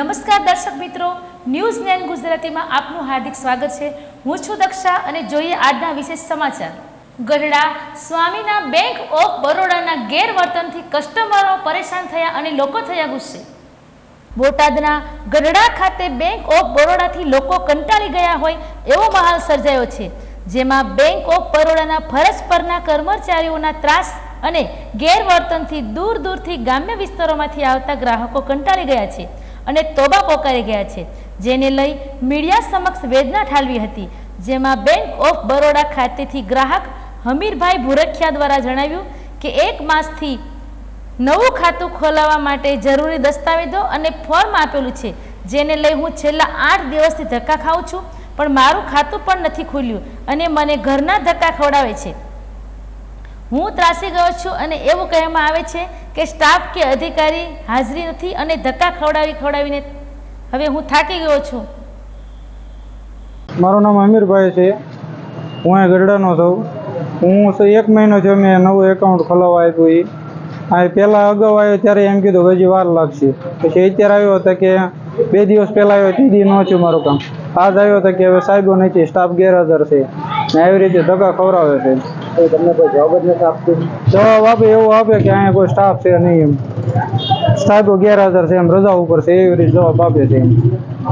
નમસ્કાર દર્શક મિત્રો. ન્યૂઝ નાઇન ગુજરાતીમાં આપનું હાર્દિક સ્વાગત છે. હું છું દક્ષા અને જોઈએ આજના વિશેષ સમાચાર. ગઢડા, સ્વામીના બેંક ઓફ બરોડાના ગેરવર્તનથી કસ્ટમરો પરેશાન થયા અને લોકો થયા ગુસ્સે. બોટાદના ગઢડા ખાતે બેંક ઓફ બરોડાથી લોકો કંટાળી ગયા હોય એવો માહોલ સર્જાયો છે, જેમાં બેંક ઓફ બરોડાના ફરજ પરના કર્મચારીઓના ત્રાસ અને ગેરવર્તનથી દૂર દૂરથી ગ્રામ્ય વિસ્તારોમાંથી આવતા ગ્રાહકો કંટાળી ગયા છે. અને તોબા પોકારી ગયા છે, જેને લઈ મીડિયા સમક્ષ વેદના ઠાલવી હતી, જેમાં બેંક ઓફ બરોડા ખાતેથી ગ્રાહક હમીરભાઈ ભુરખિયા દ્વારા જણાવ્યું કે એક માસથી નવું ખાતું ખોલાવવા માટે જરૂરી દસ્તાવેજો અને ફોર્મ આપેલું છે, જેને લઈ હું છેલ્લા આઠ દિવસથી ધક્કા ખાઉં છું, પણ મારું ખાતું પણ નથી ખુલ્યું અને મને ઘરના ધક્કા ખવડાવે છે. હું ત્રાસી ગયો છું અને એવું કહેવામાં આવે છે કે સ્ટાફ કે અધિકારી હાજરી નથી અને ધક્કા ખવડાવી ખવડાવીને હવે હું થાકી ગયો છું. મારું નામ અમીરભાઈ છે. હું અહીં ગઢડાનો છું. હું એક મહિનો છે મેં નવું એકાઉન્ટ ખોલાવવા આપ્યું એ આ પહેલાં અગાઉ આવ્યો ત્યારે એમ કીધું હજી વાર લાગશે. પછી અત્યારે આવ્યો હતો કે બે દિવસ પહેલાં આવ્યો તે દી ન થયું મારું કામ. આજ આવ્યો હતો કે હવે સાહેબો નથી સ્ટાફ ગેરહાજર છે. ને આવી રીતે ધક્કા ખવડાવે છે. તમને કોઈ જવાબ જ આપે, એવું આપે કે અહીંયા કોઈ સ્ટાફ છે નહીં એમ. સાહેબો ગેરહાજર છે એમ, રજા ઉપર છે, એવી રીતે જવાબ આપે છે